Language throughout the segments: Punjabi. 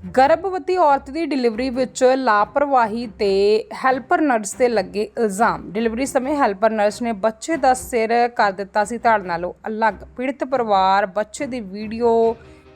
ਗਰਭਵਤੀ ਔਰਤ ਦੀ ਡਿਲੀਵਰੀ ਵਿੱਚ ਲਾਪਰਵਾਹੀ ਤੇ ਹੈਲਪਰ ਨਰਸ ਤੇ ਲੱਗੇ ਇਲਜ਼ਾਮ। ਡਿਲੀਵਰੀ ਸਮੇਂ ਹੈਲਪਰ ਨਰਸ ਨੇ ਬੱਚੇ ਦਾ ਸਿਰ ਕਰ ਦਿੱਤਾ ਸੀ ਧੜ ਨਾਲੋਂ ਅਲੱਗ। ਪੀੜਤ ਪਰਿਵਾਰ ਬੱਚੇ ਦੀ ਵੀਡੀਓ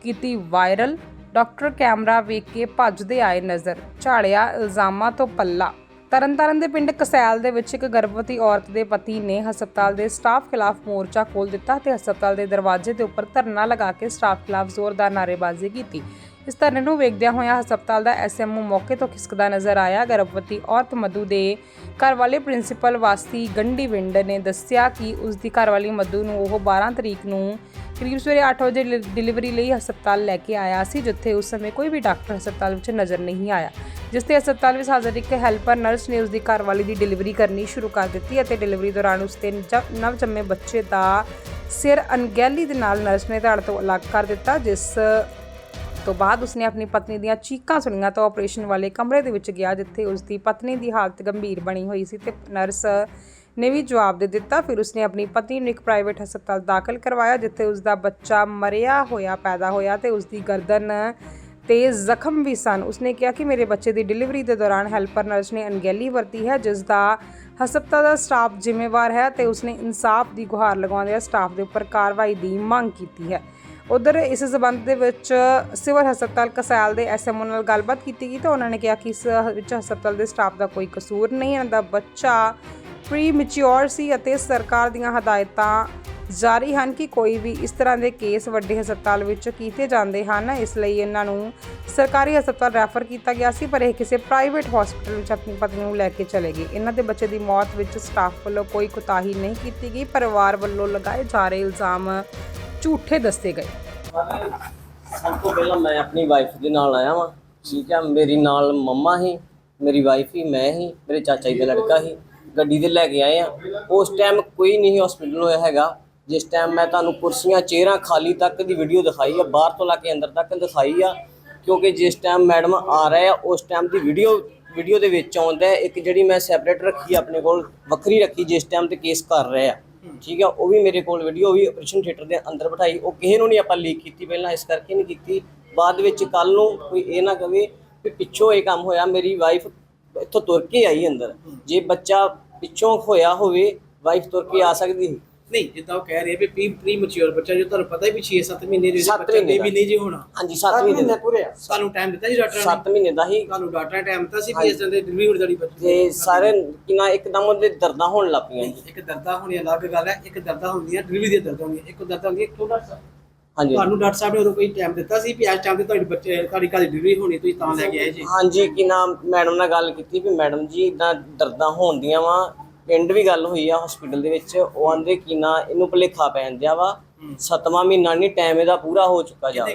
ਕੀਤੀ ਵਾਇਰਲ। ਡਾਕਟਰ ਕੈਮਰਾ ਵੇਖ ਕੇ ਭੱਜਦੇ ਆਏ ਨਜ਼ਰ। ਝਾੜਿਆ ਇਲਜ਼ਾਮਾਂ ਤੋਂ ਪੱਲਾ। ਤਰਨਤਾਰਨ ਦੇ ਪਿੰਡ ਕਸੈਲ ਦੇ ਵਿੱਚ ਇੱਕ ਗਰਭਵਤੀ ਔਰਤ ਦੇ ਪਤੀ ਨੇ ਹਸਪਤਾਲ ਦੇ ਸਟਾਫ ਖਿਲਾਫ ਮੋਰਚਾ ਖੋਲ੍ਹ ਦਿੱਤਾ ਤੇ ਹਸਪਤਾਲ ਦੇ ਦਰਵਾਜ਼ੇ ਦੇ ਉੱਪਰ ਧਰਨਾ ਲਗਾ ਕੇ ਸਟਾਫ ਖਿਲਾਫ ਜ਼ੋਰਦਾਰ ਨਾਅਰੇਬਾਜ਼ੀ ਕੀਤੀ। ਇਸ ਧਰਨੇ ਨੂੰ ਵੇਖਦਿਆਂ ਹੋਇਆਂ ਹਸਪਤਾਲ ਦਾ ਐਸਐਮਓ ਮੌਕੇ ਤੋਂ ਖਿਸਕਦਾ ਨਜ਼ਰ ਆਇਆ। ਗਰਭਵਤੀ ਔਰਤ ਮਧੂ ਦੇ ਘਰ ਵਾਲੇ ਪ੍ਰਿੰਸੀਪਲ ਵਾਸੀ ਗੰਡੀ ਵਿੰਡ ਨੇ ਦੱਸਿਆ ਕਿ ਉਸ ਦੀ ਘਰਵਾਲੀ ਮਧੂ ਨੂੰ ਉਹ 12 ਤਰੀਕ ਨੂੰ ਕਰੀਬ ਸਵੇਰੇ 8 ਵਜੇ ਡਿਲੀ- ਡਿਲੀਵਰੀ ਲਈ ਹਸਪਤਾਲ ਲੈ ਕੇ ਆਇਆ ਸੀ, ਜਿੱਥੇ ਉਸ ਸਮੇਂ ਕੋਈ ਵੀ ਡਾਕਟਰ ਹਸਪਤਾਲ ਵਿੱਚ ਨਜ਼ਰ ਨਹੀਂ ਆਇਆ, ਜਿਸ ਤੇ ਹਸਪਤਾਲ ਵਿੱਚ ਹਾਜ਼ਰ ਇੱਕ ਹੈਲਪਰ ਨਰਸ ਨੇ ਉਸ ਦੀ ਘਰਵਾਲੀ ਦੀ ਡਿਲੀਵਰੀ ਕਰਨੀ ਸ਼ੁਰੂ ਕਰ ਦਿੱਤੀ ਅਤੇ ਡਿਲੀਵਰੀ ਦੌਰਾਨ ਉਸ ਦੇ ਨਵ- ਨਵਜੰਮੇ ਬੱਚੇ ਦਾ ਸਿਰ ਅਣਗਹਿਲੀ ਦੇ ਨਾਲ ਨਰਸ ਨੇ ਧੜ ਤੋਂ ਅਲੱਗ ਕਰ ਦਿੱਤਾ, ਜਿਸ ਤੋਂ ਬਾਅਦ ਉਸਨੇ ਆਪਣੀ ਪਤਨੀ ਦੀਆਂ ਚੀਕਾਂ ਸੁਣੀਆਂ ਤਾਂ ਆਪਰੇਸ਼ਨ ਵਾਲੇ ਕਮਰੇ ਦੇ ਵਿੱਚ ਗਿਆ ਜਿੱਥੇ ਉਸ ਦੀ ਪਤਨੀ ਦੀ ਹਾਲਤ ਗੰਭੀਰ ਬਣੀ ਹੋਈ ਸੀ ਤੇ ਨਰਸ ਨੇ ਵੀ ਜਵਾਬ ਦੇ ਦਿੱਤਾ। ਫਿਰ ਉਸਨੇ ਆਪਣੀ ਪਤਨੀ ਨੂੰ ਇੱਕ ਪ੍ਰਾਈਵੇਟ ਹਸਪਤਾਲ ਦਾਖਲ ਕਰਵਾਇਆ ਜਿੱਥੇ ਉਸ ਦਾ ਬੱਚਾ ਮਰਿਆ ਹੋਇਆ, ਪੈਦਾ ਹੋਇਆ ਤੇ ਉਸ ਦੀ ਗਰਦਨ ਤੇ ਜ਼ਖਮ ਵੀ ਸਨ। ਉਸਨੇ ਕਿਹਾ ਕਿ ਮੇਰੇ ਬੱਚੇ ਦੀ ਡਿਲੀਵਰੀ ਦੇ ਦੌਰਾਨ ਹੈਲਪਰ ਨਰਸ ਨੇ ਅਣਗਹਿਲੀ ਵਰਤੀ ਹੈ, ਜਿਸ ਦਾ ਹਸਪਤਾਲ ਦਾ ਸਟਾਫ ਜ਼ਿੰਮੇਵਾਰ ਹੈ ਤੇ ਉਸਨੇ ਇਨਸਾਫ ਦੀ ਗੁਹਾਰ ਲਗਾਉਂਦਿਆਂ ਸਟਾਫ ਦੇ ਉੱਪਰ ਕਾਰਵਾਈ ਦੀ ਮੰਗ ਕੀਤੀ ਹੈ। ਉਧਰ ਇਸ ਸਬੰਧ ਦੇ ਵਿੱਚ ਸਿਵਲ ਹਸਪਤਾਲ ਕਸੈਲ ਦੇ ਐਸਐਮਓ ਨਾਲ ਗੱਲਬਾਤ ਕੀਤੀ ਗਈ ਤਾਂ ਉਹਨਾਂ ਨੇ ਕਿਹਾ ਕਿ ਇਸ ਵਿੱਚ ਹਸਪਤਾਲ ਦੇ ਸਟਾਫ ਦਾ ਕੋਈ ਕਸੂਰ ਨਹੀਂ, ਇਹਨਾਂ ਦਾ ਬੱਚਾ ਪ੍ਰੀ ਮੈਚੁਰ ਸੀ ਅਤੇ ਸਰਕਾਰ ਦੀਆਂ ਹਦਾਇਤਾਂ ਜਾਰੀ ਹਨ ਕਿ ਕੋਈ ਵੀ ਇਸ ਤਰ੍ਹਾਂ ਦੇ ਕੇਸ ਵੱਡੇ ਹਸਪਤਾਲ ਵਿੱਚ ਕੀਤੇ ਜਾਂਦੇ ਹਨ, ਇਸ ਲਈ ਇਹਨਾਂ ਨੂੰ ਸਰਕਾਰੀ ਹਸਪਤਾਲ ਰੈਫਰ ਕੀਤਾ ਗਿਆ ਸੀ, ਪਰ ਇਹ ਕਿਸੇ ਪ੍ਰਾਈਵੇਟ ਹਸਪਤਾਲ ਵਿੱਚ ਆਪਣੀ ਪਤਨੀ ਨੂੰ ਲੈ ਕੇ ਚਲੇ ਗਏ। ਇਹਨਾਂ ਦੇ ਬੱਚੇ ਦੀ ਮੌਤ ਵਿੱਚ ਸਟਾਫ ਵੱਲੋਂ ਕੋਈ ਕੁਤਾਹੀ ਨਹੀਂ ਕੀਤੀ ਗਈ, ਪਰਿਵਾਰ ਵੱਲੋਂ ਲਗਾਏ ਜਾ ਰਹੇ ਇਲਜ਼ਾਮ ਝੂਠੇ ਦੱਸੇ ਗਏ। ਸਭ ਤੋਂ ਪਹਿਲਾਂ ਮੈਂ ਆਪਣੀ ਵਾਈਫ ਦੇ ਨਾਲ ਆਇਆ ਵਾਂ। ਠੀਕ ਆ, ਮੇਰੀ ਨਾਲ ਮੰਮਾ ਹੀ ਮੇਰੀ ਵਾਈਫ ਹੀ ਮੈਂ ਹੀ ਮੇਰੇ ਚਾਚਾ ਜੀ ਦਾ ਲੜਕਾ ਹੀ ਗੱਡੀ ਤੇ ਲੈ ਕੇ ਆਏ ਆ। ਉਸ ਟਾਈਮ ਕੋਈ ਨਹੀਂ ਹਸਪੀਟਲ ਹੋਇਆ ਹੈਗਾ। ਜਿਸ ਟਾਈਮ ਮੈਂ ਤੁਹਾਨੂੰ ਕੁਰਸੀਆਂ, ਚੇਅਰਾਂ ਖਾਲੀ ਤੱਕ ਦੀ ਵੀਡੀਓ ਦਿਖਾਈ ਆ, ਬਾਹਰ ਤੋਂ ਲਾ ਕੇ ਅੰਦਰ ਤੱਕ ਦਿਖਾਈ ਆ। ਕਿਉਂਕਿ ਜਿਸ ਟਾਈਮ ਮੈਡਮ ਆ ਰਹੇ ਆ, ਉਸ ਟਾਈਮ ਦੀ ਵੀਡੀਓ ਵੀਡੀਓ ਦੇ ਵਿੱਚ ਆਉਂਦਾ ਹੈ, ਇੱਕ ਜਿਹੜੀ ਮੈਂ ਸੈਪਰੇਟ ਰੱਖੀ ਆ ਆਪਣੇ ਕੋਲ, ਵੱਖਰੀ ਰੱਖੀ ਜਿਸ ਟਾਈਮ ਤੇ ਕੇਸ ਕਰ ਰਹੇ ਆ। ਠੀਕ ਆ ਉਹ ਵੀ ਮੇਰੇ ਕੋਲ ਵੀਡੀਓ ਵੀ ਆਪਰੇਸ਼ਨ ਥੀਏਟਰ ਦੇ ਅੰਦਰ ਬਿਠਾਈ। ਉਹ ਕਿਸੇ ਨੂੰ ਨਹੀਂ ਆਪਾਂ ਲੀਕ ਕੀਤੀ, ਪਹਿਲਾਂ ਇਸ ਕਰਕੇ ਨਹੀਂ ਕੀਤੀ। ਬਾਅਦ ਵਿੱਚ ਕੱਲ ਨੂੰ ਕੋਈ ਇਹ ਨਾ ਕਵੇ ਕਿ ਪਿੱਛੋਂ ਇਹ ਕੰਮ ਹੋਇਆ, ਮੇਰੀ ਵਾਈਫ ਇੱਥੋਂ ਤੁਰ ਕੇ ਆਈ ਅੰਦਰ। ਜੇ ਬੱਚਾ ਪਿੱਛੋਂ ਹੋਇਆ ਹੋਵੇ ਵਾਈਫ ਤੁਰ ਕੇ ਆ ਸਕਦੀ ਸੀ। ਨਹੀਂ ਜਿੱਦਾਂ ਉਹ ਕਹਿ ਰਹੇ ਵੀ ਪ੍ਰੀ ਪ੍ਰੀ ਮੈਚੁਰ ਬੱਚਾ ਜੋ ਤੁਹਾਨੂੰ ਪਤਾ ਹੀ ਵੀ 6-7 ਮਹੀਨੇ ਦੇ ਸੱਤ ਬੱਚਾ ਮਹੀਨੇ ਬੇਬੀ ਦਾ। ਨਹੀਂ ਜੀ ਹੋਣਾ। ਹਾਂਜੀ 7 ਮਹੀਨੇ ਦਾ। ਤੁਹਾਨੂੰ ਟਾਈਮ ਦਿੱਤਾ ਜੀ ਡਾਕਟਰ ਨੇ? 7 ਮਹੀਨੇ ਦਾ ਹੀ। ਤੁਹਾਨੂੰ ਡਾਕਟਰ ਨੇ ਟਾਈਮ ਦਿੱਤਾ ਸੀ ਵੀ ਇਸ ਤਰ੍ਹਾਂ ਦੇ ਡਿਲੀਵਰੀ ਹੋ ਜਾਣੀ ਬੱਚੇ ਤੇ ਸਾਰੇ ਕਿਨਾ ਇੱਕਦਮ ਉਹਦੇ ਦਰਦਾਂ ਹੋਣ ਲੱਗ ਪਈਆਂ ਜੀ। ਇੱਕ ਦਰਦਾਂ ਹੋਣੀ ਅਲੱਗ ਗੱਲ ਹੈ ਇੱਕ ਦਰਦਾਂ ਹੁੰਦੀਆਂ ਡਿਲੀਵਰੀ ਦੀਆਂ ਦਰਦਾਂ ਹੁੰਦੀਆਂ ਇੱਕ ਦਰਦਾਂ ਹੁੰਦੀਆਂ ਕਿਉਂ ਡਾਕਟਰ ਸਾਹਿਬ। ਹਾਂਜੀ। ਤੁਹਾਨੂੰ ਡਾਕਟਰ ਸਾਹਿਬ ਨੇ ਉਦੋਂ ਕੋਈ ਟਾਈਮ ਦਿੱਤਾ ਸੀ ਵੀ ਇਸ ਟਾਈਮ ਤੇ ਤੁਹਾਡੀ ਬੱਚੇ ਤੁਹਾਡੀ ਦੀ ਡਿਲੀਵਰੀ ਹੋਣੀ ਤੁਸੀਂ ਤਾਂ ਲੈ ਕੇ ਆਏ ਜੀ? ਹਾਂਜੀ ਕਿ ਨਾਮ ਮੈਡਮ ਨਾਲ ਗੱਲ ਕੀਤੀ ਵੀ ਮੈਡਮ ਜੀ ਇਦਾਂ ਦਰਦਾਂ ਹੋਣਦੀਆਂ ਵਾ ਪਿੰਡ ਵੀ ਗੱਲ ਹੋਈ ਆ ਹਸਪੀਟਲ ਦੇ ਵਿੱਚ ਉਹ ਆਂਦੇ ਕਿ ਨਾ ਇਹਨੂੰ ਭੁਲੇਖਾ ਪੈਣ ਦਿਆ ਵਾ ਸੱਤਵਾਂ ਮਹੀਨਾ ਨਹੀਂ ਟਾਈਮ ਇਹਦਾ ਪੂਰਾ ਹੋ ਚੁੱਕਾ ਜਾ?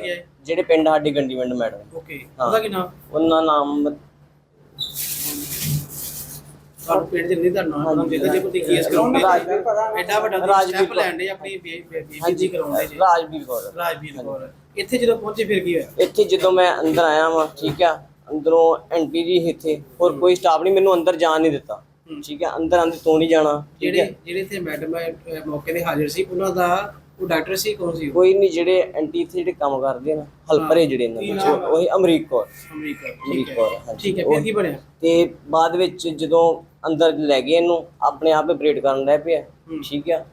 ਜਿਹੜੇ ਪਿੰਡ ਸਾਡੀ ਗੰਡੀਵਿੰਡ ਮੈਡਮ। ਓਕੇ। ਉਹਦਾ ਕੀ ਨਾਮ? ਉਹਨਾਂ ਨਾਮ ਤੁਹਾਨੂੰ ਪਿੰਡ ਦੇ ਨਹੀਂ ਧਰਨਾ ਉਹਨਾਂ ਦੇ ਜੇ ਕੋਈ ਕੇਸ ਕਰਾਉਂਦੇ ਐਡਾ ਵੱਡਾ ਸਟੈਪ ਲੈਣ ਦੇ ਆਪਣੀ ਬੇਬੀ ਜੀ ਕਰਾਉਂਦੇ ਜੀ। ਰਾਜਵੀਰ ਕੌਰ। ਰਾਜਵੀਰ ਕੌਰ। ਇੱਥੇ ਜਦੋਂ ਪਹੁੰਚੇ ਫਿਰ ਕੀ ਹੋਇਆ? ਇੱਥੇ ਜਦੋਂ ਮੈਂ ਅੰਦਰ ਆਇਆ ਵਾਂ ਠੀਕ ਆ ਅੰਦਰੋਂ ਐਂਟੀ ਜੀ ਇੱਥੇ ਹੋਰ ਕੋਈ ਸਟਾਫ ਨਹੀਂ ਮੈਨੂੰ ਅੰਦਰ ਜਾਣ ਨਹੀਂ ਦਿੱਤਾ। ਠੀਕ ਆ ਅੰਦਰ ਆਂਦੇ ਤੋਂ ਨਹੀਂ ਜਾਣਾ ਠੀਕ ਜਿਹੜੇ ਹੈ। ਜਿਹੜੇ ਇੱਥੇ ਮੈਡਮ ਮੌਕੇ ਤੇ ਹਾਜ਼ਰ ਸੀ ਉਹਨਾਂ ਦਾ ਉਹ ਡਾਕਟਰ ਸੀ ਕੌਣ ਸੀ ਉਹ? ਕੋਈ ਨਹੀਂ ਜਿਹੜੇ ਐਂਟੀ ਇੱਥੇ ਜਿਹੜੇ ਕੰਮ ਕਰਦੇ ਨੇ ਹਲਪਰੇ ਜਿਹੜੇ ਇਹਨਾਂ ਵਿੱਚ ਨਾਮ? ਉਹੀ ਅਮਰੀਕ ਕੌਰ। ਅਮਰੀਕਾ ਠੀਕ ਅਮਰੀਕ ਹੈ। ਕੌਰ ਹਾਂਜੀ। ਠੀਕ ਹੈ ਫਿਰ ਉਹ- ਕੀ ਬਣਿਆ? ਤੇ ਬਾਅਦ ਵਿੱਚ ਜਦੋਂ ਅੰਦਰ ਲੈ ਗਏ ਇਹਨੂੰ ਆਪਣੇ ਆਪ ਆਪਰੇਟ ਕਰਨ ਲੱਗ ਪਿਆ ਠੀਕ ਆ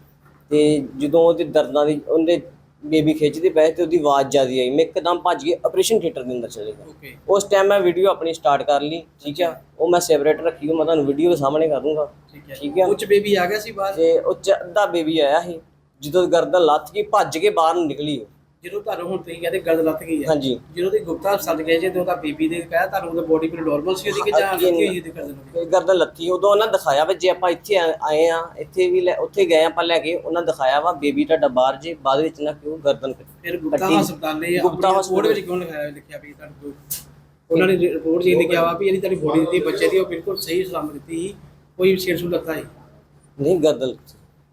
ਤੇ ਜਦੋਂ ਉਹਦੇ ਦਰਦਾਂ ਦੀ ਉਹਦੇ ਬੇਬੀ ਖਿੱਚਦੇ ਪਏ ਤੇ ਉਹਦੀ ਆਵਾਜ਼ ਜਿਆਦੀ ਆਈ। ਮੈਂ ਇੱਕਦਮ ਭੱਜ ਕੇ ਆਪਰੇਸ਼ਨ ਥੀਏਟਰ ਦੇ ਅੰਦਰ ਚਲੇ ਗਿਆ। ਓਕੇ ਉਸ ਟਾਈਮ ਮੈਂ ਵੀਡੀਓ ਆਪਣੀ ਸਟਾਰਟ ਕਰ ਲਈ ਠੀਕ ਆ? ਉਹ ਮੈਂ ਸੈਪਰੇਟ ਰੱਖੀ ਉਹ ਮੈਂ ਤੁਹਾਨੂੰ ਵੀਡੀਓ ਦੇ ਸਾਹਮਣੇ ਕਰ ਦੂੰਗਾ। ਠੀਕ ਹੈ। ਠੀਕ ਹੈ। ਉੱਚ ਬੇਬੀ ਆ ਗਿਆ ਸੀ ਬਾਹਰ? ਤੇ ਉਹ ਚ ਅੱਧਾ ਬੇਬੀ ਆਇਆ ਸੀ। ਜਦੋਂ ਗਰਦਨ ਲੱਥ ਗਈ ਭੱਜ ਕੇ ਬਾਹਰ ਨੂੰ ਨਿਕਲੀ ਉਹ। ਜਦੋਂ ਤੁਹਾਨੂੰ ਹੁਣ ਤੁਸੀਂ ਕਹਿੰਦੇ ਗਰਦ ਲੱਤ ਗਈ ਹੈ ਹਾਂਜੀ ਜਦੋਂ ਤੁਸੀਂ ਗੁਪਤਾ ਹਸਪਤਾਲ ਗਏ ਜੇ ਤੇ ਉਹਦਾ ਬੀਬੀ ਦੇ ਕਹਿਆ ਤੁਹਾਨੂੰ ਉਹਦਾ ਬੋਡੀ ਬਿਲ ਨਾਰਮਲ ਸੀ ਉਹਦੀ ਕਿ ਜਾਂ ਨਹੀਂ। ਹੋਈ ਦੀ ਗਰਦਨ ਉਹਦੀ? ਤੇ ਗਰਦਨ ਲੱਥੀ ਉਦੋਂ ਉਹਨਾਂ ਦਿਖਾਇਆ ਵੀ ਜੇ ਆਪਾਂ ਇੱਥੇ ਆਏ ਆ ਇੱਥੇ ਵੀ ਲੈ- ਉੱਥੇ ਗਏ ਆਪਾਂ ਲੈ ਕੇ ਉਹਨਾਂ ਦਿਖਾਇਆ ਵਾ ਬੇਬੀ ਤੁਹਾਡਾ ਬਾਹਰ ਜੇ ਬਾਅਦ ਵਿੱਚ ਨਾ ਕਿਉਂ ਗਰਦਨ ਫਿਰ ਗੁਪਤਾ। ਹਸਪਤਾਲ ਨੇ ਗੁਪਤਾ ਹਸਪਤਾਲ ਵਿੱਚ ਕਿਉਂ ਲਿਖਾਇਆ ਲਿਖਿਆ ਵੀ ਤੁਹਾਨੂੰ ਉਹਨਾਂ ਨੇ ਰਿਪੋਰਟ ਜੀ ਲਿਖਿਆ ਵਾ ਵੀ ਜਿਹੜੀ ਤੁਹਾਡੀ ਬੋਡੀ ਦੀ ਬੱਚੇ ਦੀ ਉਹ ਬਿਲਕੁਲ ਸਹੀ ਸਲਾਮਤ ਦਿੱਤੀ ਸੀ ਕੋਈ ਛੂੜ ਲੱਗਾ ਹੀ ਨਹੀਂ ਗਰਦਨ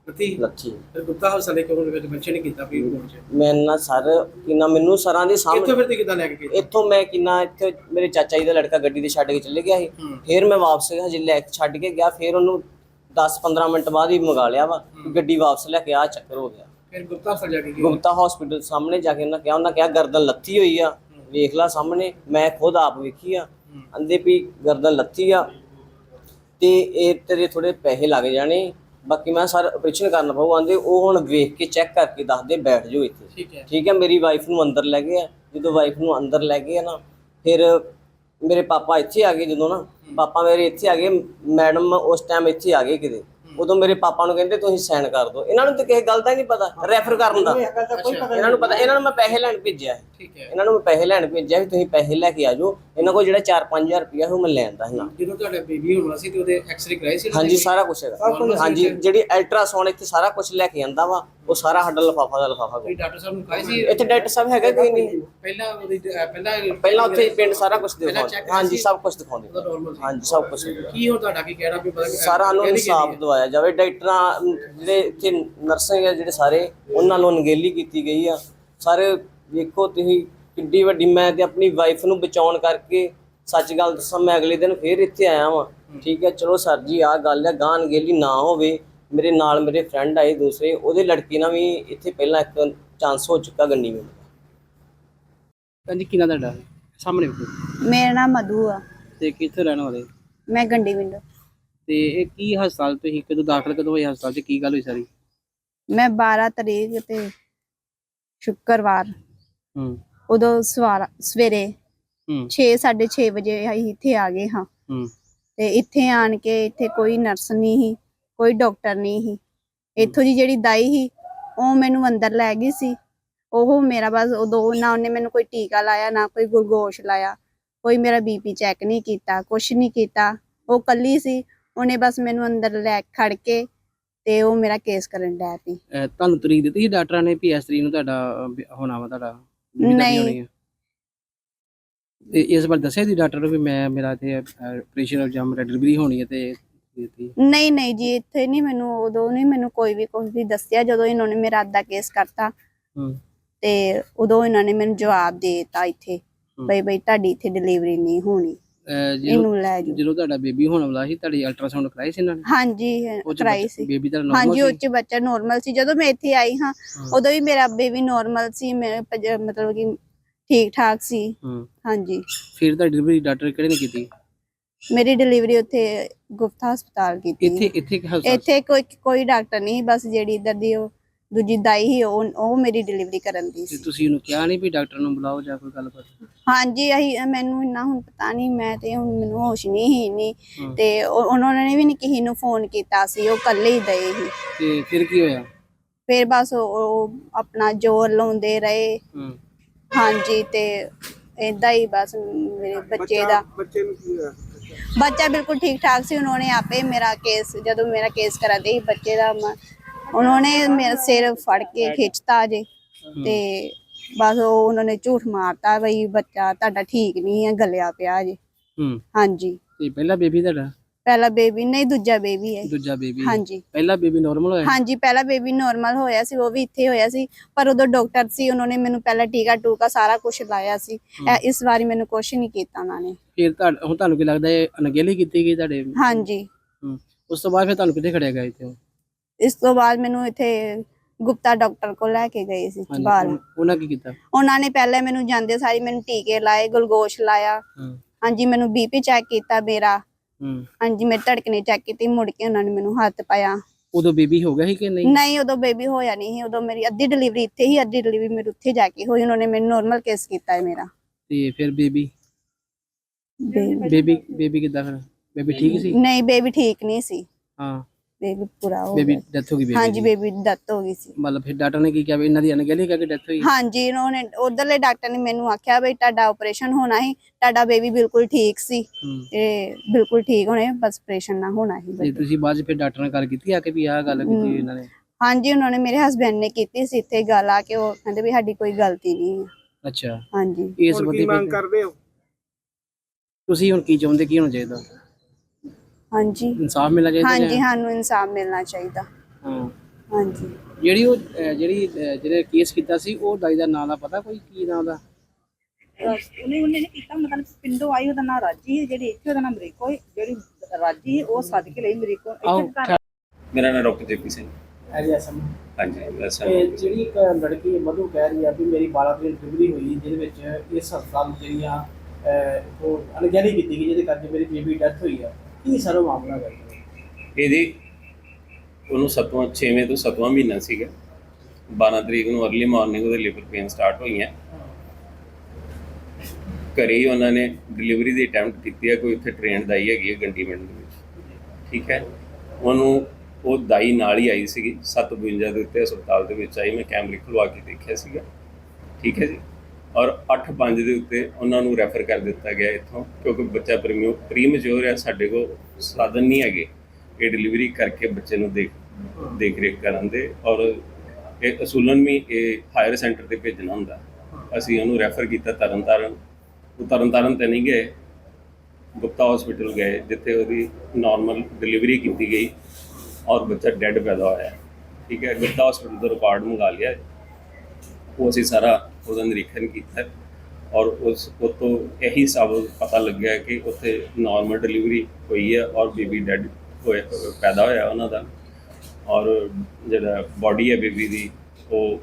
ਲੱਤੀ ਲੱਥੀ ਫਿਰ ਗੁਪਤਾ ਹਸਪਤਾਲ ਨੇ ਕਿਉਂ ਵਿੱਚ ਮੈਂਸ਼ਨ ਕੀਤਾ ਵੀ ਰਿਪੋਰਟ 'ਚ। ਮੈਂ ਨਾ ਸਰ ਕਿੰਨਾ ਮੈਨੂੰ ਸਰਾਂ ਦੇ ਇੱਥੋਂ ਸਾਹਮਣੇ ਫਿਰ ਤੇ ਕਿੱਦਾਂ ਲੈ ਕੇ ਗਏ? ਇੱਥੋਂ ਮੈਂ ਕਿੰਨਾ ਇੱਥੇ ਮੇਰੇ ਚਾਚਾ ਜੀ ਦਾ ਲੜਕਾ ਗੱਡੀ ਤੇ ਛੱਡ ਕੇ ਚਲੇ ਗਿਆ ਸੀ। ਹੂੰ। ਫਿਰ ਮੈਂ ਵਾਪਸ ਹਜੇ ਲੈ ਕੇ ਛੱਡ ਕੇ ਗਿਆ ਫਿਰ ਉਹਨੂੰ 10-15 ਮਿੰਟ ਬਾਅਦ ਹੀ ਮੰਗਾ ਲਿਆ ਵਾ। ਕਿ ਗੱਡੀ ਵਾਪਸ ਲੈ ਕੇ ਆ ਚੱਕਰ ਹੋ ਗਿਆ। ਫਿਰ ਗੁਪਤਾ ਹਸਪਤਾਲ ਜਾ ਕੇ ਗਏ? ਗੁਪਤਾ ਹਸਪੀਟਲ ਸਾਹਮਣੇ ਜਾ ਕੇ ਉਹਨਾਂ ਕਿਹਾ ਉਹਨਾਂ ਕਿਹਾ ਗਰਦਨ ਲੱਥੀ ਹੋਈ ਆ। ਵੇਖ ਲਾ ਸਾਹਮਣੇ ਮੈਂ ਖੁਦ ਆਪ ਵੇਖੀ ਆ। ਅੰਦੇ ਵੀ ਗਰਦਨ ਲੱਥੀ ਆ ਤੇ ਇਹ ਤੇਰੇ ਥੋੜੇ ਪੈਸੇ ਲੱਗ ਜਾਣੇ। ਬਾਕੀ ਮੈਂ ਸਰ ਆਪਰੇਸ਼ਨ ਕਰਨਾ ਪਊ ਆਂਦੇ ਉਹ ਹੁਣ ਵੇਖ ਕੇ ਚੈੱਕ ਕਰਕੇ ਦੱਸਦੇ ਬੈਠ ਜਾਓ ਇੱਥੇ। ਠੀਕ ਹੈ। ਠੀਕ ਹੈ ਮੇਰੀ ਵਾਈਫ ਨੂੰ ਅੰਦਰ ਲੈ ਗਏ ਆ। ਜਦੋਂ ਵਾਈਫ ਨੂੰ ਅੰਦਰ ਲੈ ਗਏ ਆ ਨਾ ਫਿਰ ਮੇਰੇ ਪਾਪਾ ਇੱਥੇ ਆ ਗਏ ਜਦੋਂ ਨਾ। ਪਾਪਾ ਮੇਰੇ ਇੱਥੇ ਆ ਗਏ ਮੈਡਮ ਉਸ ਟਾਈਮ ਇੱਥੇ ਆ ਗਏ ਕਿਤੇ। ਉਦੋਂ ਮੇਰੇ ਪਾਪਾ ਨੂੰ ਕਹਿੰਦੇ ਤੁਸੀਂ ਸਾਈਨ ਕਰ ਦਿਓ। ਇਹਨਾਂ ਨੂੰ ਤਾਂ ਕਿਸੇ ਗੱਲ ਦਾ ਹੀ ਨਹੀਂ ਪਤਾ ਰੈਫਰ ਕਰਨ ਦਾ। ਇਹਨਾਂ ਨੂੰ ਪਤਾ ਇਹਨਾਂ ਨੂੰ ਮੈਂ ਪੈਸੇ ਲੈਣ ਭੇਜਿਆ। ਹੈ। ਠੀਕ ਹੈ। ਇਹਨਾਂ ਨੂੰ ਮੈਂ ਪੈਸੇ ਲੈਣ ਭੇਜਿਆ ਵੀ ਤੁਸੀਂ ਪੈਸੇ ਲੈ ਕੇ ਆ ਜਾਓ। ਇਹਨਾਂ ਕੋਲ ਜਿਹੜਾ 4-5000 ਰੁਪਇਆ ਉਹ ਮੈਂ ਲੈਂਦਾ ਸੀ। ਜਦੋਂ ਤੁਹਾਡਾ ਬੇਬੀ ਹੋਣਾ ਸੀ ਤੇ ਉਹਦੇ ਐਕਸ-ਰੇ ਕਰਾਏ ਸੀ ਹਾਂਜੀ ਸਾਰਾ ਕੁਝ ਹੈਗਾ। ਹਾਂਜੀ ਜਿਹੜੀ ਅਲਟਰਾਸਾਊਂਡ ਇੱਥੇ ਸਾਰਾ ਕੁਝ ਲੈ ਕੇ ਆਂਦਾ ਵਾ ਉਹ ਸਾਰਾ ਸਾਡਾ ਲਫਾਫਾ ਦਾ ਲਫਾਫਾ ਕੋਈ ਡਾਕਟਰ ਸਾਹਿਬ ਨੂੰ ਕਹੇ ਸੀ? ਇੱਥੇ ਡਾਕਟਰ ਸਾਹਿਬ ਹੈਗਾ ਕੋਈ ਨਹੀਂ। ਪਹਿਲਾਂ ਪਹਿਲਾਂ ਪਹਿਲਾਂ ਉੱਥੇ ਪਿੰਡ ਸਾਰਾ ਕੁਝ ਦਿਖਾਉਂਦੇ। ਹਾਂਜੀ। ਸਭ ਕੁਝ ਦਿਖਾਉਂਦੇ। ਹਾਂਜੀ ਸਭ ਕੁਝ ਕੀ ਹੋ ਤੁਹਾਡਾ ਕੀ ਕਹਿਣਾ? ਵੀ ਸਾਰਾ ਨੂੰ ਇਨਸਾਫ ਦਵਾਇਆ ਜਾਵੇ। ਡਾਕਟਰਾਂ ਜਿਹੜੇ ਇੱਥੇ ਨਰਸਿੰਗ ਆ ਜਿਹੜੇ ਸਾਰੇ ਉਹਨਾਂ ਨੂੰ ਅਣਗਹਿਲੀ ਕੀਤੀ ਗਈ ਆ। ਸਾਰੇ ਵੇਖੋ ਤੁਸੀਂ ਕਿੱਡੀ ਵੱਡੀ ਮੈਂ ਤੇ ਆਪਣੀ ਵਾਈਫ ਨੂੰ ਬਚਾਉਣ ਕਰਕੇ ਸੱਚ ਗੱਲ ਦੱਸਾਂ ਮੈਂ ਅਗਲੇ ਦਿਨ ਫੇਰ ਇੱਥੇ ਆਇਆ ਵਾਂ। ਠੀਕ ਹੈ ਚਲੋ ਸਰ ਜੀ ਆਹ ਗੱਲ ਹੈ ਗਾਂ ਅਣਗਹਿਲੀ ਨਾ ਹੋਵੇ ਮੇਰੇ ਨਾਲ ਮੇਰੇ ਫਰੈਂਡ ਆਏ ਦੂਸਰੇ ਉਹਦੇ ਲੜਕੀ ਨਾਲ ਵੀ ਇੱਥੇ ਪਹਿਲਾਂ ਇੱਕ ਚਾਂਸ ਹੋ ਚੁੱਕਾ ਗੰਨੀ ਵਿੱਚ ਹਾਂਜੀ ਕਿਹਨਾਂ ਤੁਹਾਡਾ ਸਾਹਮਣੇ ਵੇਖੋ। ਮੇਰਾ ਨਾਮ ਮਧੂ ਆ। ਤੇ ਕਿੱਥੇ ਰਹਿਣ ਵਾਲੇ? ਮੈਂ ਗੰਡੀ ਵਿੰਡੋ ਤੇ ਇਹ ਕੀ ਹਸਪਤਾਲ ਤੁਸੀਂ ਕਦੋਂ ਦਾਖਲ ਕਦੋਂ ਹੋਏ ਹਸਪਤਾਲ 'ਚ ਕੀ ਗੱਲ ਹੋਈ ਸਾਰੀ? ਮੈਂ 12 ਤਰੀਕ ਤੇ ਸ਼ੁੱਕਰਵਾਰ। ਹੂੰ। ਉਦੋਂ ਸਵਾਰ ਸਵੇਰੇ ਹੂੰ। 6:30 ਵਜੇ ਅਸੀਂ ਇੱਥੇ ਆ ਗਏ ਹਾਂ। ਹੂੰ। ਤੇ ਇੱਥੇ ਆਣ ਕੇ ਇੱਥੇ ਕੋਈ ਨਰਸ ਨਹੀਂ ਸੀ ਕੋਈ ਡਾਕਟਰ ਨਹੀਂ ਸੀ। ਇੱਥੋਂ ਦੀ ਜਿਹੜੀ ਦਾਈ ਸੀ ਉਹ ਮੈਨੂੰ ਅੰਦਰ ਲੈ ਗਈ ਸੀ। ਉਹ ਮੇਰਾ ਬਸ ਉਦੋਂ ਨਾ ਉਹਨੇ ਮੈਨੂੰ ਕੋਈ ਟੀਕਾ ਲਾਇਆ ਨਾ ਕੋਈ ਗੁਲਗੋਸ਼ ਲਾਇਆ। ਕੋਈ ਮੇਰਾ ਬੀਪੀ ਚੈੱਕ ਨਹੀਂ ਕੀਤਾ ਕੁਛ ਨਹੀਂ ਕੀਤਾ। ਉਹ ਕੱਲੀ ਸੀ ਉਹਨੇ ਬਸ ਮੈਨੂੰ ਅੰਦਰ ਲੈ ਖੜ ਕੇ ਤੇ ਉਹ ਮੇਰਾ ਕੇਸ ਕਰਨ ਡੈ ਪਈ। ਤੁਹਾਨੂੰ ਤਰੀਕ ਦਿੱਤੀ ਸੀ ਡਾਕਟਰਾਂ ਨੇ ਤਰੀਕ ਨੂੰ ਤੁਹਾਡਾ ਹੋਣਾ ਵਾ ਤੁਹਾਡਾ? ਵੀ। ਹੋਣੀ ਹੈ ਤੇ ਇਸ ਬਾਰੇ ਦੱਸਿਆ ਸੀ ਡਾਕਟਰ ਨੂੰ ਵੀ ਮੈਂ ਮੇਰਾ ਤੇ ਆਪਰੇਸ਼ਨ ਜਾਂ ਮੇਰਾ ਡਿਲੀਵਰੀ ਹੋਣੀ ਹੈ ਤੇ ਨਹੀਂ ਨਹੀਂ ਜੀ ਇੱਥੇ ਨਹੀਂ ਮੈਨੂੰ ਉਦੋਂ ਨਹੀਂ ਮੈਨੂੰ ਕੋਈ ਵੀ ਕੁਝ ਵੀ ਦੱਸਿਆ ਜਦੋਂ ਇਹਨਾਂ ਨੇ ਮੇਰਾ ਅੱਧਾ ਕੇਸ ਕਰਤਾ ਹੂੰ ਤੇ ਉਦੋਂ ਇਹਨਾਂ ਨੇ ਮੈਨੂੰ ਜਵਾਬ ਦੇ ਦਿੱਤਾ ਇੱਥੇ। ਬਈ ਬਈ ਤੁਹਾਡੀ ਇੱਥੇ ਡਿਲੀਵਰੀ ਨਹੀਂ ਹੋਣੀ ਅਹ, ਜਦੋਂ ਇਹਨੂੰ ਲੈ ਜਾਓ। ਜਦੋਂ ਤੁਹਾਡਾ ਬੇਬੀ ਹੋਣ ਵਾਲਾ ਸੀ ਤੁਹਾਡੀ ਅਲਟਰਾਸਾਊਂਡ ਕਰਾਈ ਸੀ ਇਹਨਾਂ ਨੇ? ਹਾਂਜੀ ਉਹ 'ਚ ਕਰਾਈ ਬੱਚਾ- ਸੀ। ਬੇਬੀ ਦਾ ਹਾਂਜੀ ਉਹ ਸੀ? ਚ ਬੱਚਾ ਨੋਰਮਲ ਸੀ। ਜਦੋਂ ਮੈਂ ਇੱਥੇ ਆਈ ਹਾਂ। ਉਦੋਂ ਵੀ ਮੇਰਾ ਬੇਬੀ ਨੋਰਮਲ ਸੀ ਮੈਂ ਮਤਲਬ ਕਿ ਠੀਕ ਠਾਕ ਸੀ। ਹੂੰ। ਹਾਂਜੀ। ਫਿਰ ਤਾਂ ਡਿਲੀਵਰੀ ਡਾਕਟਰ ਕਿਹੜੇ ਨੇ ਕੀਤੀ? ਮੇਰੀ ਡਿਲੀਵਰੀ ਉੱਥੇ ਗੁਪਤਾ ਹਸਪਤਾਲ ਕੀਤੀ। ਇੱਥੇ ਇੱਥੇ ਇੱਕ ਹਸਪਤਾਲ ਇੱਥੇ ਕੋਈ ਕੋਈ ਡਾਕਟਰ ਨਹੀਂ ਬਸ ਜਿਹੜੀ ਇੱਧਰ ਦੀ ਉਹ ਦੂਜੀ ਦਾਈ ਸੀ ਉਹ ਉਹ ਮੇਰੀ ਡਿਲੀਵਰੀ ਕਰਨ ਦੀ ਤੇ ਸੀ। ਤੁਸੀਂ ਉਹਨੂੰ ਕਿਹਾ ਨਹੀਂ ਵੀ ਡਾਕਟਰ ਨੂੰ ਬੁਲਾਓ ਜਾਂ ਕੋਈ ਗੱਲਬਾਤ? ਹਾਂਜੀ ਅਹੀਂ ਮੈਨੂੰ ਇੰਨਾ ਹੁਣ ਪਤਾ ਨਹੀਂ ਮੈਂ ਤੇ ਹੁਣ ਮੈਨੂੰ ਹੋਸ਼ ਨਹੀਂ ਹੀ ਨਹੀਂ ਹਾਂ। ਤੇ ਉਹ- ਉਹਨਾਂ ਨੇ ਵੀ ਨਹੀਂ ਕਿਸੇ ਨੂੰ ਫੋਨ ਕੀਤਾ ਸੀ ਉਹ ਇਕੱਲੇ ਹੀ ਦਏ ਸੀ। ਤੇ ਫਿਰ ਕੀ ਹੋਇਆ? ਫਿਰ ਬਸ ਉਹ ਉਹ ਆਪਣਾ ਜ਼ੋਰ ਲਾਉਂਦੇ ਰਹੇ। ਹੂੰ। ਹਾਂਜੀ ਤੇ ਏਦਾਂ ਹੀ ਬਸ ਮੇਰੇ ਬੱਚੇ ਦਾ। ਬੱਚੇ ਨੂੰ ਕੀ ਹੋਇਆ? ਬੱਚਾ ਬਿਲਕੁਲ ਠੀਕ ਠਾਕ ਸੀ ਉਹਨਾਂ ਨੇ ਆਪੇ ਮੇਰਾ ਕੇਸ ਜਦੋਂ ਮੇਰਾ ਕੇਸ ਕਰਾਦੇ ਸੀ ਬੱਚੇ ਦਾ ਮ- ਉਹਨਾਂ ਨੇ ਮੇਰਾ ਸਿਰ ਫੜ ਕੇ ਖਿੱਚਤਾ ਜੇ ਤੇ ਬਸ ਉਹ ਉਹਨਾਂ ਨੇ ਝੂਠ ਮਾਰਤਾ ਬਈ ਬੱਚਾ ਤੁਹਾਡਾ ਠੀਕ ਨਹੀਂ ਹੈ ਗਲਿਆ ਪਿਆ ਜੇ ਹੂੰ ਹਾਂਜੀ ਤੇ ਪਹਿਲਾ ਬੇਬੀ ਤੁਹਾਡਾ ਪਹਿਲਾ ਬੇਬੀ ਨਹੀਂ ਦੂਜਾ ਬੇਬੀ ਹੈ ਦੂਜਾ ਬੇਬੀ ਹਾਂਜੀ ਪਹਿਲਾ ਬੇਬੀ ਨਾਰਮਲ ਹੋਇਆ ਹਾਂਜੀ ਪਹਿਲਾ ਬੇਬੀ ਨਾਰਮਲ ਹੋਇਆ ਸੀ ਉਹ ਵੀ ਇੱਥੇ ਹੋਇਆ ਸੀ ਪਰ ਉਦੋਂ ਡਾਕਟਰ ਸੀ ਉਹਨਾਂ ਨੇ ਮੈਨੂੰ ਪਹਿਲਾਂ ਟੀਕਾ ਟੂਕਾ ਸਾਰਾ ਕੁਝ ਲਾਇਆ ਸੀ ਇਸ ਵਾਰੀ ਮੈਨੂੰ ਕੁਝ ਨਹੀਂ ਕੀਤਾ ਉਹਨਾਂ ਨੇ ਫਿਰ ਹੁਣ ਤੁਹਾਨੂੰ ਕੀ ਲੱਗਦਾ ਹੈ ਅਣਗਹਿਲੀ ਕੀਤੀ ਗਈ ਤੁਹਾਡੇ ਹਾਂਜੀ ਉਸ ਤੋਂ ਬਾਅਦ ਫਿਰ ਤੁਹਾਨੂੰ ਕਿੱਥੇ ਖੜਿਆ ਗਿਆ ਇੱਥੇ ਇਸ ਤੋਂ ਬਾਅਦ ਮੈਨੂੰ ਇੱਥੇ ਗੁਪਤਾ ਡਾਕਟਰ ਕੋਲ ਲੈ ਕੇ ਗਏ ਸੀ ਹਾਂਜੀ, ਬਾਹਰ। ਉਹ- ਉਹਨਾਂ ਕੀ ਕੀਤਾ? ਉਹਨਾਂ ਨੇ ਪਹਿਲੇ ਮੈਨੂੰ ਜਾਂਦੇ ਸਾਰੀ ਮੈਨੂੰ ਟੀਕੇ ਲਾਏ ਗਲਗੋਸ਼ ਲਾਇਆ। ਹੂੰ। ਹਾਂਜੀ ਮੈਨੂੰ ਬੀਪੀ ਚੈੱਕ ਕੀਤਾ ਮੇਰਾ। ਹੂੰ। ਹਾਂਜੀ ਮੇਰੀ ਧੜਕਣੀ ਚੈੱਕ ਕੀਤੀ ਮੁੜ ਕੇ ਉਹਨਾਂ ਨੇ ਮੈਨੂੰ ਹੱਥ ਪਾਇਆ। ਉਦੋਂ ਬੇਬੀ ਹੋ ਗਿਆ ਸੀ ਕਿ ਨਹੀਂ? ਨਹੀਂ ਉਦੋਂ ਬੇਬੀ ਹੋਇਆ ਨਹੀਂ ਸੀ। ਉਦੋਂ ਮੇਰੀ ਅੱਧੀ ਡਿਲੀਵਰੀ ਇੱਥੇ ਹੀ ਅੱਧੀ ਡਿਲੀਵਰੀ ਮੇਰੀ ਉੱਥੇ ਜਾ ਕੇ ਹੋਈ। ਉਹਨਾਂ ਨੇ ਮੈਨੂੰ ਨਾਰਮਲ ਕੇਸ ਕੀਤਾ ਹੈ ਮੇਰਾ। ਤੇ ਫਿਰ ਬੇਬੀ? ਬੇਬੀ- ਬੇਬੀ ਬੇਬੀ ਕਿੱਦਾਂ ਫਿਰ? ਬੇਬੀ ਠੀਕ ਸੀ? ਨਹੀਂ ਬੇਬੀ ਠੀਕ ਨਹੀਂ ਸੀ। ਹਾਂ। ਬੇਬੀ ਪੂਰਾ ਹੋ ਬੇਬੀ ਗਿਆ ਡੈਥ ਹੋ ਗਈ ਬੇਬੀ ਹਾਂਜੀ ਦੀ। ਬੇਬੀ ਦੀ ਡੈਥ ਹੋ ਗਈ ਸੀ। ਮਤਲਬ ਫਿਰ ਡਾਕਟਰ ਨੇ ਕੀ ਕਿਹਾ ਵੀ ਇਹਨਾਂ ਦੀ ਅਣਗਹਿਲੀ ਕਰਕੇ ਡੈਥ ਹੋਈ? ਹਾਂਜੀ ਉਹਨੇ ਉਧਰਲੇ ਡਾਕਟਰ ਨੇ ਮੈਨੂੰ ਆਖਿਆ ਬਈ ਤੁਹਾਡਾ ਆਪਰੇਸ਼ਨ ਹੋਣਾ ਸੀ ਤੁਹਾਡਾ ਬੇਬੀ ਬਿਲਕੁਲ ਠੀਕ ਸੀ। ਹੂੰ। ਤੇ ਬਿਲਕੁਲ ਠੀਕ ਹੋਣੇ ਬਸ ਆਪਰੇਸ਼ਨ ਨਾ ਹੋਣਾ ਸੀ ਤੇ ਤੁਸੀਂ ਬਾਅਦ 'ਚ ਫਿਰ ਡਾਕਟਰ ਨਾਲ ਗੱਲ ਕੀਤੀ ਆ ਕੇ ਵੀ ਆਹ ਗੱਲ ਕੀਤੀ ਇਹਨਾਂ ਨੇ? ਹਾਂਜੀ ਉਹਨਾਂ ਨੇ ਮੇਰੇ ਹਸਬੰਡ ਨੇ ਕੀਤੀ ਸੀ ਇੱਥੇ ਗੱਲ ਆ ਕੇ ਉਹ ਕਹਿੰਦੇ ਵੀ ਸਾਡੀ ਕੋਈ ਗਲਤੀ ਨਹੀਂ ਹੈ ਅੱਛਾ। ਹਾਂਜੀ। ਇਸ ਬੰਦੇ ਮੰਗ ਕਰਦੇ ਹੋ? ਤੁਸੀਂ ਹੁਣ ਕੀ ਚਾਹੁੰਦੇ ਕੀ ਹੋਣਾ ਚਾਹੀਦਾ? ਹਾਂਜੀ। ਇਨਸਾਫ ਮਿਲਣਾ ਚਾਹੀਦਾ ਹਾਂਜੀ ਜਾਂ- ਸਾਨੂੰ ਇਨਸਾਫ ਮਿਲਣਾ ਚਾਹੀਦਾ। ਹਾਂ। ਹਾਂਜੀ। ਜਿਹੜੀ ਉਹ ਅਹ, ਜਿਹੜੀ ਅਹ, ਜਿਹੜੇ ਕੇਸ ਕੀਤਾ ਸੀ ਉਹ ਦਾਈ ਦਾ ਨਾਂ ਦਾ ਪਤਾ ਕੋਈ? ਕੀ ਨਾਂ ਦਾ? ਉਹਨੇ ਉਹਨੇ ਨੇ ਕੀਤਾ ਮਤਲਬ ਪਿੰਡੋਂ ਆਈ ਉਹਦਾ ਨਾਂ ਰਾਜੀ ਹੈ ਜਿਹੜੀ ਇੱਥੇ ਉਹਦਾ ਨਾਮ ਮਰੀਕੋ ਹੈ ਜਿਹੜੀ ਰਾਜੀ ਹੈ ਉਹ ਸੱਦ ਕੇ ਲਈ ਮਰੀਕੋ ਆਓ ਇੱਥੇ ਘਰ ਮੇਰਾ ਨਾਮ doctor JP Singh. As SM ਹਾਂਜੀ ਇਹ ਜਿਹੜੀ ਇੱਕ ਲੜਕੀ ਮਧੂ ਕਹਿ ਰਹੀ ਆ ਵੀ ਮੇਰੀ 12 ਤਰੀਕ ਡਿਲੀਵਰੀ ਹੋਈ ਜਿਹਦੇ ਵਿੱਚ ਇਸ ਹਸਪਤਾਲ ਜਿਹੜੀਆਂ ਅਹ, ਉਹ ਅਣਗਹਿਲੀ ਕੀਤੀ ਗਈ ਜਿਹਦੇ ਕਰਕੇ ਮੇਰੀ ਬੇਬੀ ਡੈਥ ਹੋਈ ਆ। ਕੀ ਸਾਰਾ ਮਾਮਲਾ ਹੈ? ਇਹਦੀ ਉਹਨੂੰ ਸੱਤਵਾਂ 6ਵੇਂ ਤੋਂ ਸੱਤਵਾਂ ਮਹੀਨਾ ਸੀਗਾ। 12 ਤਰੀਕ ਨੂੰ ਅਰਲੀ ਮਾਰਨਿੰਗ ਉਹਦੇ ਲਿਵਰ ਪੇਨ ਸਟਾਰਟ ਹੋਈਆਂ। ਘਰੇ ਹੀ ਉਹਨਾਂ ਨੇ ਡਿਲੀਵਰੀ ਦੀ ਅਟੈਂਪਟ ਕੀਤੀ ਹੈ ਕੋਈ ਉੱਥੇ ਟ੍ਰੇਨ ਦਾਈ ਹੈਗੀ ਹੈ ਗੰਡੀ ਮਿੰਟ ਦੇ ਵਿੱਚ। ਠੀਕ ਹੈ? ਉਹਨੂੰ ਉਹ ਦਾਈ ਨਾਲ ਹੀ ਆਈ ਸੀਗੀ। 752 ਦੇ ਉੱਤੇ ਹਸਪਤਾਲ ਦੇ ਵਿੱਚ ਆਈ। ਮੈਂ ਕੈਮਰੇ ਖਲਵਾ ਕੇ ਦੇਖਿਆ ਸੀਗਾ। ਠੀਕ ਹੈ ਜੀ? ਔਰ 8-5 ਦੇ ਉੱਤੇ ਉਹਨਾਂ ਨੂੰ ਰੈਫਰ ਕਰ ਦਿੱਤਾ ਗਿਆ ਇੱਥੋਂ, ਕਿਉਂਕਿ ਬੱਚਾ ਪ੍ਰੀਮੈਚੁਰ ਹੈ ਸਾਡੇ ਕੋਲ ਸਾਧਨ ਨਹੀਂ ਹੈਗੇ। ਇਹ ਡਿਲੀਵਰੀ ਕਰਕੇ ਬੱਚੇ ਨੂੰ ਦੇਖ ਦੇਖ ਰੇਖ ਕਰਨ ਦੇ ਔਰ ਇਹ ਅਸੂਲਨ ਵੀ ਇਹ ਹਾਇਰ ਸੈਂਟਰ ਤੇ ਭੇਜਣਾ ਹੁੰਦਾ। ਅਸੀਂ ਉਹਨੂੰ ਰੈਫਰ ਕੀਤਾ ਤਰਨਤਾਰਨ। ਉਹ ਤਰਨਤਾਰਨ ਤੇ ਨਹੀਂ ਗਏ। ਗੁਪਤਾ ਹਸਪੀਟਲ ਗਏ, ਜਿੱਥੇ ਉਹਦੀ ਨਾਰਮਲ ਡਿਲੀਵਰੀ ਕੀਤੀ ਗਈ ਔਰ ਬੱਚਾ ਡੈੱਡ ਪੈਦਾ ਹੋਇਆ। ਠੀਕ ਹੈ, ਗੁਪਤਾ ਹਸਪੀਟਲ ਦਾ ਰਿਕਾਰਡ ਮੰਗਾ ਲਿਆ। ਉਹ ਅਸੀਂ ਸਾਰਾ ਉਹਦਾ ਨਿਰੀਖਣ ਕੀਤਾ ਔਰ ਉਸ ਉਹ ਤੋਂ ਇਹੀ ਸਭ ਪਤਾ ਲੱਗਿਆ ਕਿ ਉੱਥੇ ਨਾਰਮਲ ਡਿਲੀਵਰੀ ਹੋਈ ਹੈ ਔਰ ਬੇਬੀ ਡੈਡ ਹੋਇਆ ਪੈਦਾ ਹੋਇਆ ਉਹਨਾਂ ਦਾ। ਔਰ ਜਿਹੜਾ ਬਾਡੀ ਹੈ ਬੇਬੀ ਦੀ ਉਹ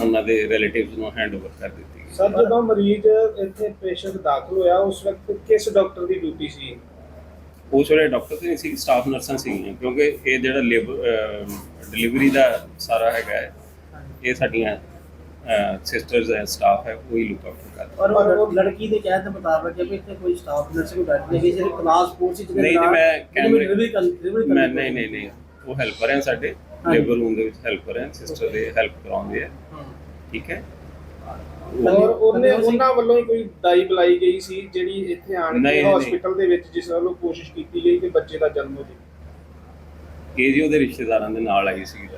ਉਹਨਾਂ ਦੇ ਰਿਲੇਟਿਵਸ ਨੂੰ ਹੈਂਡਓਵਰ ਕਰ ਦਿੱਤੀ ਗਈ। ਸਰ ਜਦੋਂ ਮਰੀਜ਼ ਇੱਥੇ ਪੇਸ਼ੈਂਟ ਦਾਖਲ ਹੋਇਆ ਉਸ ਵਕਤ ਕਿਸ ਡਾਕਟਰ ਦੀ ਡਿਊਟੀ ਸੀ? ਉਸ ਵੇਲੇ ਡਾਕਟਰ ਤੇ ਨਹੀਂ ਸੀ ਸਟਾਫ ਨਰਸਾਂ ਸੀਗੀਆਂ ਕਿਉਂਕਿ ਇਹ ਜਿਹੜਾ ਲੇਬਰ ਡਿਲੀਵਰੀ ਦਾ ਸਾਰਾ ਹੈਗਾ ਹੈ, ਇਹ ਸਾਡੀਆਂ ਸਿਸਟਰਸ ਹੈ ਸਟਾਫ ਹੈ ਉਹੀ ਲੁੱਕ ਆਫਟਰ ਕਰਦੇ ਔਰ ਉਹ ਲੜਕੀ ਦੇ ਕਹਿਣ ਦੇ ਮੁਤਾਬਕ ਹੈ ਵੀ ਇੱਥੇ ਕੋਈ ਸਟਾਫ ਨਰਸ ਕੋਈ ਬੈਠ ਨਹੀਂ ਜਿਹੜੇ ਕਲਾਸ ਕੋਰਸ ਵਿੱਚ ਨਹੀਂ ਜੀ, ਮੈਂ ਕੈਮਰੇ- ਮੈਂ ਨਹੀਂ ਨਹੀਂ ਨਹੀਂ। ਉਹ ਹੈਲਪਰ ਹੈ ਸਾਡੇ। ਲੇਬਰ ਰੂਮ ਦੇ ਵਿੱਚ ਹੈਲਪਰ ਹੈ ਸਿਸਟਰ ਦੇ ਹੈਲਪ ਕਰਾਉਂਦੇ ਆ। ਠੀਕ ਹੈ? ਔਰ ਉਹਨੇ ਉਹਨਾਂ ਵੱਲੋਂ ਹੀ ਕੋਈ ਦਾਈ ਬੁਲਾਈ ਗਈ ਸੀ ਜਿਹੜੀ ਇੱਥੇ ਆਣ ਨਹੀਂ, ਕੇ ਨਹੀਂ। ਹਸਪੀਟਲ ਦੇ ਵਿੱਚ ਜਿਸ ਵੱਲੋਂ ਕੋਸ਼ਿਸ਼ ਕੀਤੀ ਗਈ ਕਿ ਬੱਚੇ ਦਾ ਜਨਮ ਹੋ ਜਾਵੇ। ਇਹ ਜੀ ਉਹਦੇ ਰਿਸ਼ਤੇਦਾਰਾਂ ਦੇ ਨਾਲ ਆਈ ਸੀ।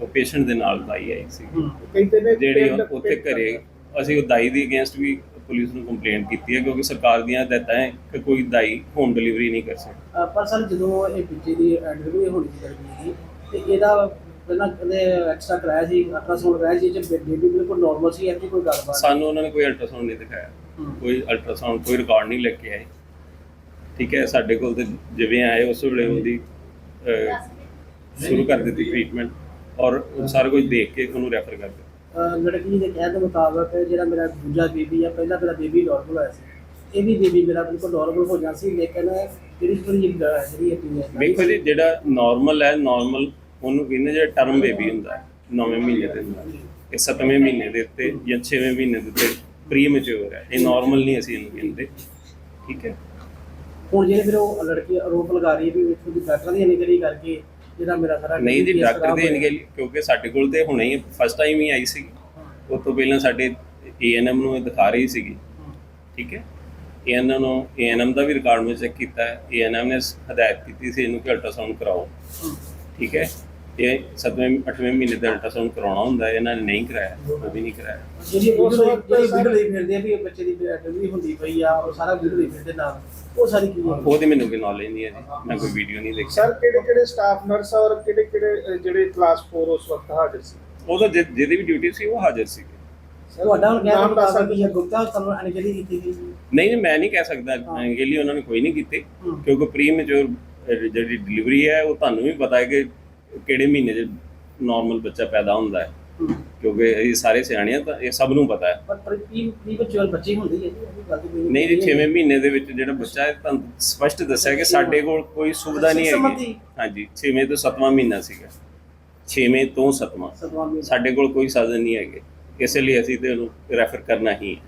ਉਹ ਪੇਸ਼ੈਂਟ ਦੇ ਨਾਲ ਦਾਈ ਆਈ ਸੀ। ਕਹਿੰਦੇ ਨੇ ਜਿਹੜੀ ਉੱਥੇ ਘਰੇ ਅਸੀਂ ਉਹ ਦਾਈ ਦੀ ਅਗੇਂਸਟ ਵੀ ਪੁਲਿਸ ਨੂੰ ਕੰਪਲੇਂਟ ਕੀਤੀ ਹੈ ਕਿਉਂਕਿ ਸਰਕਾਰ ਦੀਆਂ ਹਦਾਇਤਾਂ ਹੈ ਕਿ ਕੋਈ ਦਾਈ ਹੋਮ ਡਿਲੀਵਰੀ ਨਹੀਂ ਕਰ ਸਕਦਾ। ਪਰ ਸਰ ਜਦੋਂ ਇਹ ਬੱਚੇ ਦੀ ਡਿਲੀਵਰੀ ਹੋਣੀ ਸੀ ਦੀ ਤੇ ਇਹਦਾ ਪਹਿਲਾਂ ਕਹਿੰਦੇ ਐਕਸਟਰਾ ਕਰਾਇਆ ਸੀ ਅਲਟਰਾਸਾਊਂਡ ਕਰਾਇਆ ਸੀ ਜੇ ਬੇਬੀ ਬਿਲਕੁਲ ਨਾਰਮਲ ਸੀ ਐਸੀ ਕੋਈ ਗੱਲਬਾਤ ਸਾਨੂੰ ਉਹਨਾਂ ਨੇ ਕੋਈ ਅਲਟਰਾਸਾਊਂਡ ਨਹੀਂ ਦਿਖਾਇਆ। ਕੋਈ ਅਲਟਰਾਸਾਊਂਡ ਕੋਈ ਰਿਕਾਰਡ ਨਹੀਂ ਲੈ ਕੇ ਆਏ। ਠੀਕ ਹੈ ਸਾਡੇ ਕੋਲ ਤੇ ਜਿਵੇਂ ਆਏ ਉਸ ਵੇਲੇ ਉਹਦੀ ਸ਼ੁਰੂ ਕਰ ਦਿੱਤੀ ਟ੍ਰੀਟਮੈਂਟ ਔਰ ਉਹ ਸਾਰਾ ਕੁਝ ਦੇਖ ਕੇ ਉਹਨੂੰ ਰੈਫਰ ਕਰ ਦਿੱਤਾ। ਅਹ ਲੜਕੀ ਦੇ ਕਹਿਣ ਦੇ ਮੁਤਾਬਕ ਜਿਹੜਾ ਮੇਰਾ ਦੂਜਾ ਬੇਬੀ ਆ ਪਹਿਲਾਂ ਮੇਰਾ ਬੇਬੀ ਨਾਰਮਲ ਹੋਇਆ ਸੀ। ਇਹ ਵੀ ਬੇਬੀ ਮੇਰਾ ਬਿਲਕੁਲ ਨਾਰਮਲ ਹੋ ਜਾਣਾ ਸੀ ਲੇਕਿਨ ਜਿਹੜੀ ਥੋੜੀ ਜਿਹੜੀ ਹੈਗੀ ਹੈ ਵੇਖੋ ਜੀ ਜਿਹੜਾ ਨਾਰਮਲ ਹੈ ਨਾਰਮਲ ਉਹਨੂੰ ਕਹਿੰਦੇ ਜਿਹੜਾ ਟਰਮ ਬੇਬੀ ਹੁੰਦਾ ਹੈ ਨੌਵੇਂ ਮਹੀਨੇ ਦੇ ਹੈ। ਇਹ ਸੱਤਵੇਂ ਮਹੀਨੇ ਦੇ ਉੱਤੇ ਜਾਂ ਛੇਵੇਂ ਮਹੀਨੇ ਦੇ ਉੱਤੇ ਪ੍ਰੀ ਮੈਚੁਰ ਹੈ। ਇਹ ਨਾਰਮਲ ਨਹੀਂ ਅਸੀਂ ਇਹਨੂੰ ਕਹਿੰਦੇ। ਠੀਕ ਹੈ? ਹੁਣ ਜਿਹੜੇ ਫਿਰ ਉਹ ਲੜਕੀ ਆਰੋਪ ਲਗਾ ਰਹੀ ਹੈ ਵੀ ਇੱਥੋਂ ਦੀ ਡਾਕਟਰਾਂ ਦੀ ਨਿਗਰੀ ਕਰਕੇ ਜਿਹੜਾ ਮੇਰਾ ਸਾਰਾ ਨਹੀਂ ਜੀ ਡਾਕਟਰ ਖਰਾਬ ਦੇ ਹੋਇਆ। ਇਨਗੇ ਕਿਉਂਕਿ ਸਾਡੇ ਕੋਲ ਤੇ ਹੁਣੇ ਹੀ ਫਸਟ ਟਾਈਮ ਹੀ ਆਈ ਸੀ। ਉਸ ਤੋਂ ਪਹਿਲਾਂ ਸਾਡੇ ਏਐਨਐਮ ਨੂੰ ਇਹ ਦਿਖਾ ਰਹੀ ਸੀਗੀ। ਠੀਕ ਹੈ? ਏਐਨਐਮ ਨੂੰ ਏਐਨਐਮ ਦਾ ਵੀ ਰਿਕਾਰਡ ਮੈਂ ਚੈੱਕ ਕੀਤਾ ਹੈ। ਏਐਨਐਮ ਨੇ ਹਦਾਇਤ ਕੀਤੀ ਸੀ ਇਹਨੂੰ ਕਿ ਅਲਟਰਾਸਾਊਂਡ ਕਰਾਓ। ਠੀਕ ਹੈ? ਇਹ 7ਵੇਂ 8ਵੇਂ ਮਹੀਨੇ ਦਾ ਅਲਟਰਾਸਾਊਂਡ ਕਰਾਉਣਾ ਹੁੰਦਾ ਇਹਨਾਂ ਨੇ ਨਹੀਂ ਕਰਾਇਆ ਉਹ ਵੀ ਨਹੀਂ ਕਰਾਇਆ। ਜਿਹੜੀ ਉਸ ਵੀਡੀਓ ਵਕਤ ਜਿਹੜੀ ਸਰ- ਵੀਡੀਓ ਲਈ ਫਿਰਦੇ ਆ ਵੀ ਇਹ ਬੱਚੇ ਦੀ ਡਿਲੀਵਰੀ ਹੁੰਦੀ ਪਈ ਆ ਉਹ ਸਾਰਾ ਵੀਡੀਓ ਲਈ ਫਿਰਦੇ ਨਾਲ ਉਹ ਸਾਰੀ ਕੀ ਹੈ ਉਹਦੀ ਮੈਨੂੰ ਕੋਈ ਨੌਲੇਜ ਨਹੀਂ ਹੈ ਜੀ ਮੈਂ ਕੋਈ ਵੀਡੀਓ ਨਹੀਂ ਦੇਖੀ ਸਰ ਕਿਹੜੇ ਕਿਹੜੇ ਸਟਾਫ ਨਰਸ ਔਰ ਕਿਹੜੇ ਕਿਹੜੇ ਜਿਹੜੇ ਕਲਾਸ 4 ਉਸ ਵਕਤ ਹਾਜ਼ਰ ਸੀ? ਉਹਦਾ ਜਿ- ਜਿਹਦੀ ਵੀ ਡਿਊਟੀ ਸੀ ਉਹ ਹਾਜ਼ਰ ਸੀ। ਤੁਹਾਡਾ ਹੁਣ ਦੱਸ ਮੁਤਾਬਕ ਇਹ ਗੁਪਤਾ ਤੁਹਾਨੂੰ ਅਣਗਹਿਲੀ ਕੀਤੀ ਗਈ ਨਹੀਂ ਨਹੀਂ ਮੈਂ ਨਹੀਂ ਕਹਿ ਸਕਦਾ ਐਂਗਲੀ ਉਹਨਾਂ ਨੇ ਕੋਈ ਨਹੀਂ ਕੀਤੀ। ਕਿਉਂਕਿ ਪ੍ਰੀ ਮੈਚੁਰ ਜਿਹੜੀ ਡਿਲੀਵਰੀ ਹੈ ਉਹ ਤੁਹਾਨੂੰ ਵੀ ਪਤਾ ਹੈ ਕਿ ਕਿਹੜੇ ਮਹੀਨੇ 'ਚ ਨਾਰਮਲ ਬੱਚਾ ਪੈਦਾ ਹੁੰਦਾ ਹੈ? ਕਿਉਂਕਿ ਇਹ ਸਾਰੇ ਸਿਆਣੇ ਆ ਤਾਂ ਇਹ ਸਭ ਨੂੰ ਪਤਾ ਹੈ। ਪਰ ਪਰ ਕੀ ਬੱਚੇ ਬੱਚੇ ਹੁੰਦੀ ਹੈ ਜੀ? ਗੱਲ ਕੋਈ ਨਹੀਂ ਜੀ 6ਵੇਂ ਮਹੀਨੇ ਦੇ ਵਿੱਚ ਜਿਹੜਾ ਬੱਚਾ ਹੈ ਤੁਹਾਨੂੰ ਸਪਸ਼ਟ ਦੱਸਿਆ ਕਿ ਸਾਡੇ ਕੋਲ ਕੋਈ ਸੁਵਿਧਾ ਨਹੀਂ ਹੈਗੀ। ਹਾਂਜੀ 6ਵੇਂ ਤੋਂ 7ਵਾਂ ਮਹੀਨਾ ਸੀਗਾ। 6ਵੇਂ ਤੋਂ 7ਵਾਂ ਸਦਵਾ ਮੇ ਸਾਡੇ ਕੋਲ ਕੋਈ ਸਾਧਨ ਨਹੀਂ ਹੈਗੇ। ਇਸੇ ਲਈ ਅਸੀਂ ਤੇ ਉਹਨੂੰ ਰੈਫਰ ਕਰਨਾ ਹੀ ਹੈ।